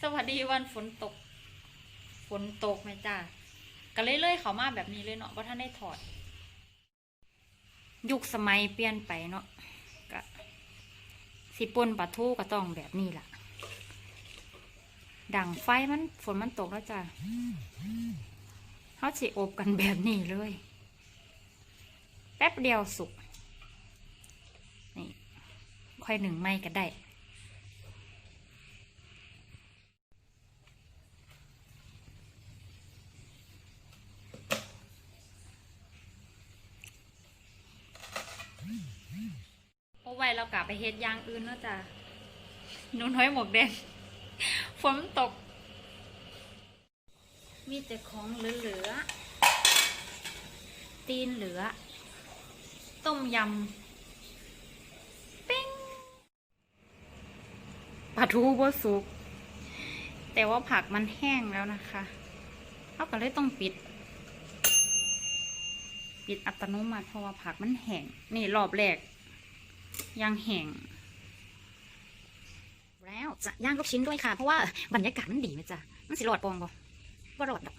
สวัสดีวันฝนตก ฝนตกไหมจ้าก็เลยเลยๆเขามาแบบนี้เลยเนาะว่าท่านได้ถอด ยุคสมัยเปลี่ยนไปเนาะก็สิปนปลาทูก็ต้องแบบนี้ล่ะ ดังไฟมันฝนมันตกแล้วจ้ะเขาสิอบกันแบบนี้เลย แป๊บเดียวสุกนี่ค่อยหนึ่งไม้ก็ได้ โอ้ไว้เรากลับไปเฮ็ดยางอื่นเนาะจ้ะหนูน้อยหมวกแดงฝนตก มีแต่ของเหลือๆตีนเหลือ ต้มยำปิ้งปลาทูบ่สุก แต่ว่าผักมันแห้งแล้วนะคะเขาก็เลยต้องปิด ปิดอัตโนมัติเพราะว่าผักมันแห้งนี่รอบแรก ย่างแห้งแล้วจะย่างลูกชิ้นด้วยค่ะ เพราะว่าบรรยากาศมันดีไหมจ๊ะมันสิรอดปองบ่บ่รอดดอก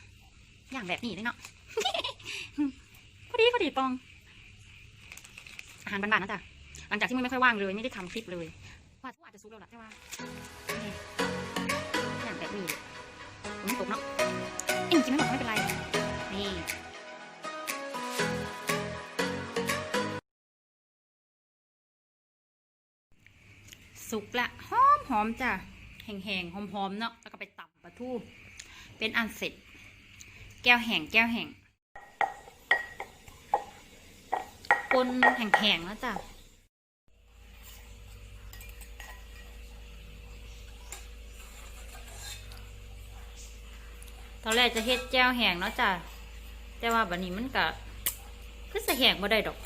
ย่างแบบนี้เลยเนาะพอดีพอดีปอง อาหารบ้านๆนะจ๊ะหลังจากที่มึงไม่ค่อยว่างเลยไม่ได้ทำคลิปเลยว่าทุกอาจจะซุกแล้วล่ะใช่ไหม สุกละหอมหอมจ้ะแห้งๆหอมๆเนาะแล้วก็ไปตับปลาทูเป็นอันเสร็จ แก้วแห้งแก้วแห้งปนแห้งๆแล้วจ้ะตอนแรกจะเฮ็ดแก้วแห้งเนาะจ้ะ แต่ว่าบัดนี้มันก็คือจะแห้งบ่ได้ดอก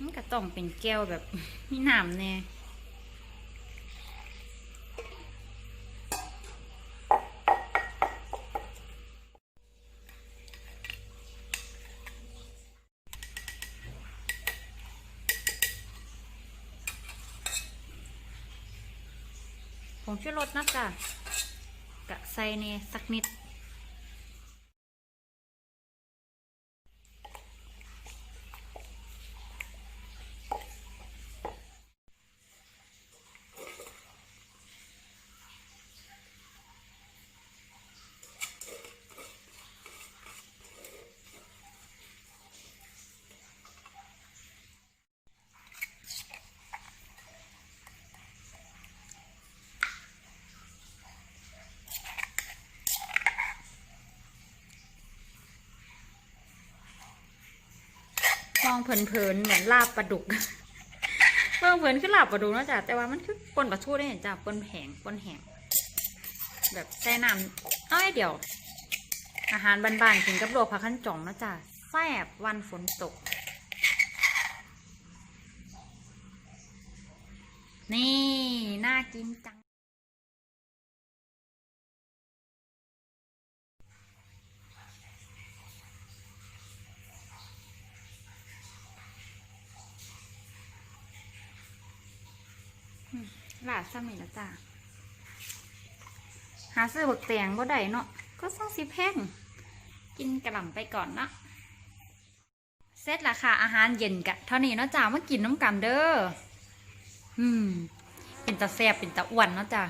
มันก็ต้องเป็นแก้วแบบมีน้ำแน่ งชูรสนะจ๊ะกะใส่ในสักนิด มองเผินๆเหมือนลาบปลาดุกมองเผินคือลาบปลาดุกนะจ๊ะแต่ว่ามันคือปนปลาทูได้เห็นจ้ะปนแหงปนแหงแบบใส่น้ำน้อยเดียว อาหารบานๆกินกับโลวกผักขั้นจ่องนะจ๊ะแซ่บวันฝนตก นี่ น่ากินจัง หลาดซ้ำนี่ละจ้าหาซื้อบักแตงบ่ได้เนาะก็สร้างสิแพงกินกระหล่ำไปก่อนเนาะเสร็จละค่ะอาหารเย็นกะเท่านี้เนาะจ้ามากินน้ำกันเด้ออืมเป็นตาแซ่บเป็นตาอ้วนเนาะจ้า